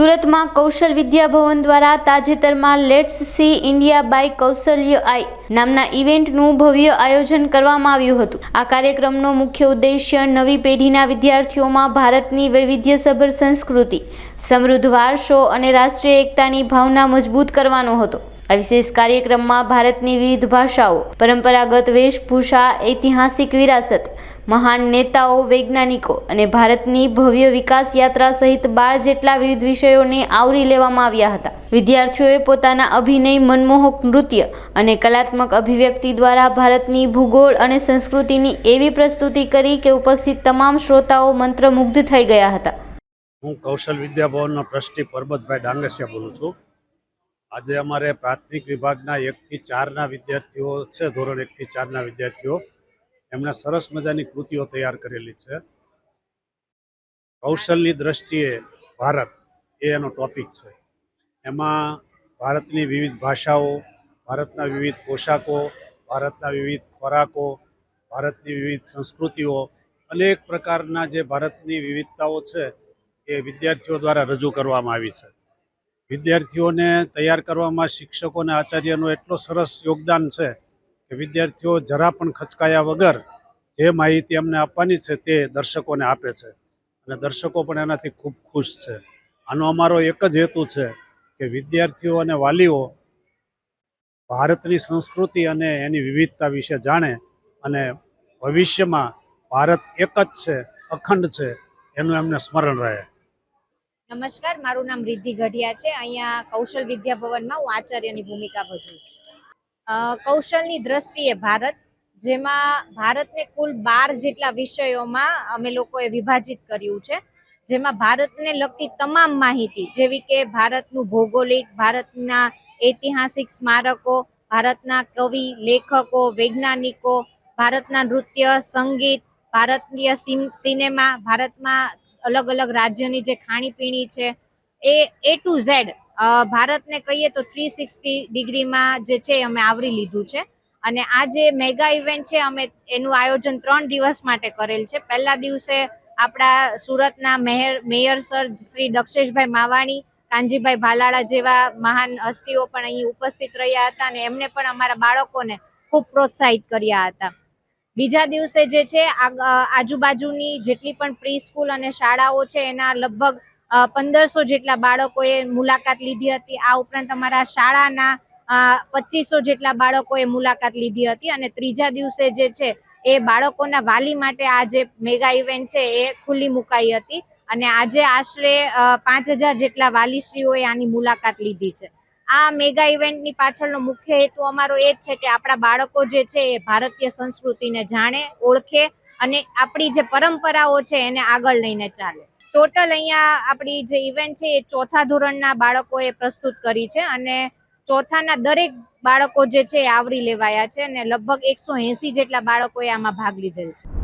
સુરતમાં કૌશલ વિદ્યા ભવન દ્વારા તાજેતરમાં લેટ્સ સી ઇન્ડિયા બાય કૌશલ્ય આઈ નામના ઇવેન્ટનું ભવ્ય આયોજન કરવામાં આવ્યું હતું. આ કાર્યક્રમનો મુખ્ય ઉદ્દેશ્ય નવી પેઢીના વિદ્યાર્થીઓમાં ભારતની વૈવિધ્યસભર સંસ્કૃતિ, સમૃદ્ધ વારસો અને રાષ્ટ્રીય એકતાની ભાવના મજબૂત કરવાનો હતો. આ વિશેષ કાર્યક્રમમાં ભારતની વિવિધ ભાષાઓ, પરંપરાગત વેશભૂષા, ઐતિહાસિક વિરાસત, મહાન નેતાઓ, વૈજ્ઞાનિકો અને ભારતની ભવ્ય વિકાસ યાત્રા સહિત બાર જેટલા વિવિધ વિષયોને આવરી લેવામાં આવ્યા હતા. વિદ્યાર્થીઓએ પોતાના અભિનય, મનમોહક નૃત્ય અને કલાત્મક અભિવ્યક્તિ દ્વારા ભારતની ભૂગોળ અને સંસ્કૃતિની એવી પ્રસ્તુતિ કરી કે ઉપસ્થિત તમામ શ્રોતાઓ મંત્રમુગ્ધ થઈ ગયા હતા. હું કૌશલ વિદ્યાભવનનો ટ્રસ્ટી પરબતભાઈ ડાંગસિયા બોલું છું. આજે અમારે પ્રાથમિક વિભાગના એકથી ચારના વિદ્યાર્થીઓ છે, ધોરણ એકથી ચારના વિદ્યાર્થીઓ. એમણે સરસ મજાની કૃતિઓ તૈયાર કરેલી છે. કૌશલની દ્રષ્ટિએ ભારત એ એનો ટોપિક છે. એમાં ભારતની વિવિધ ભાષાઓ, ભારતના વિવિધ પોશાકો, ભારતના વિવિધ ખોરાકો, ભારતની વિવિધ સંસ્કૃતિઓ અનેક પ્રકારના જે ભારતની વિવિધતાઓ છે એ વિદ્યાર્થીઓ દ્વારા રજૂ કરવામાં આવી છે. વિદ્યાર્થીઓને તૈયાર કરવામાં શિક્ષકો અને આચાર્યનું એટલો સરસ યોગદાન છે કે વિદ્યાર્થીઓ જરા પણ ખચકાયા વગર જે માહિતી અમને આપવાની છે તે દર્શકોને આપે છે. અને દર્શકો પણ એનાથી ખૂબ ખુશ છે. આનો અમારો એક જ હેતુ છે કે વિદ્યાર્થીઓ અને વાલીઓ ભારતની સંસ્કૃતિ અને એની વિવિધતા વિશે જાણે અને ભવિષ્યમાં ભારત એક જ છે, અખંડ છે, એનું એમને સ્મરણ રહે. નમસ્કાર, મારું નામ રિદ્ધિ ગઢિયા છે. અહીંયા કૌશલ વિદ્યાભવનમાં હું આચાર્યની ભૂમિકા ભજવું છું. કૌશલની દ્રષ્ટિએ ભારત, જેમાં ભારતને કુલ બાર જેટલા વિષયોમાં અમે લોકોએ વિભાજિત કર્યું છે. જેમાં ભારતને લગતી તમામ માહિતી, જેવી કે ભારતનું ભૌગોલિક, ભારતના ઐતિહાસિક સ્મારકો, ભારતના કવિ, લેખકો, વૈજ્ઞાનિકો, ભારતના નૃત્ય, સંગીત, ભારતીય સિનેમા, ભારતમાં અલગ અલગ રાજ્યની જે ખાણીપીણી છે, એ એ ટુ ઝેડ ભારતને કહીએ તો થ્રી સિક્સટી ડિગ્રીમાં જે છે અમે આવરી લીધું છે. અને આ જે મેગા ઇવેન્ટ છે, અમે એનું આયોજન ત્રણ દિવસ માટે કરેલ છે. પહેલા દિવસે આપણા સુરતના mayor mayor sir Shri Daksheshbhai Mavani, Kanjibhai Bhalala જેવા મહાન હસ્તીઓ પણ અહીં ઉપસ્થિત રહ્યા હતા અને એમને પણ અમારા બાળકોને ખૂબ પ્રોત્સાહિત કર્યા હતા. બીજા દિવસે જે છે આજુબાજુની જેટલી પણ પ્રી સ્કૂલ અને શાળાઓ છે, એના લગભગ પંદરસો જેટલા બાળકોએ મુલાકાત લીધી હતી. આ ઉપરાંત અમારા શાળાના પચીસો જેટલા બાળકોએ મુલાકાત લીધી હતી અને ત્રીજા દિવસે જે છે, એ બાળકોના વાલી માટે આ જે મેગા ઇવેન્ટ છે, એ ખુલ્લી મુકાઈ હતી અને આજે આશરે પાંચ હજાર જેટલા વાલીશ્રીઓએ આની મુલાકાત લીધી છે. આ મેગા ઇવેન્ટની પાછળનો મુખ્ય હેતુ અમારો એ જ છે કે આપણા બાળકો જે છે એ ભારતીય સંસ્કૃતિને જાણે, ઓળખે અને આપણી જે પરંપરાઓ છે એને આગળ લઈને ચાલે. ટોટલ અહીંયા આપણી જે ઇવેન્ટ છે એ ચોથા ધોરણના બાળકોએ પ્રસ્તુત કરી છે અને ચોથાના દરેક બાળકો જે છે આવરી લેવાયા છે અને લગભગ એકસો જેટલા બાળકોએ આમાં ભાગ લીધેલ છે.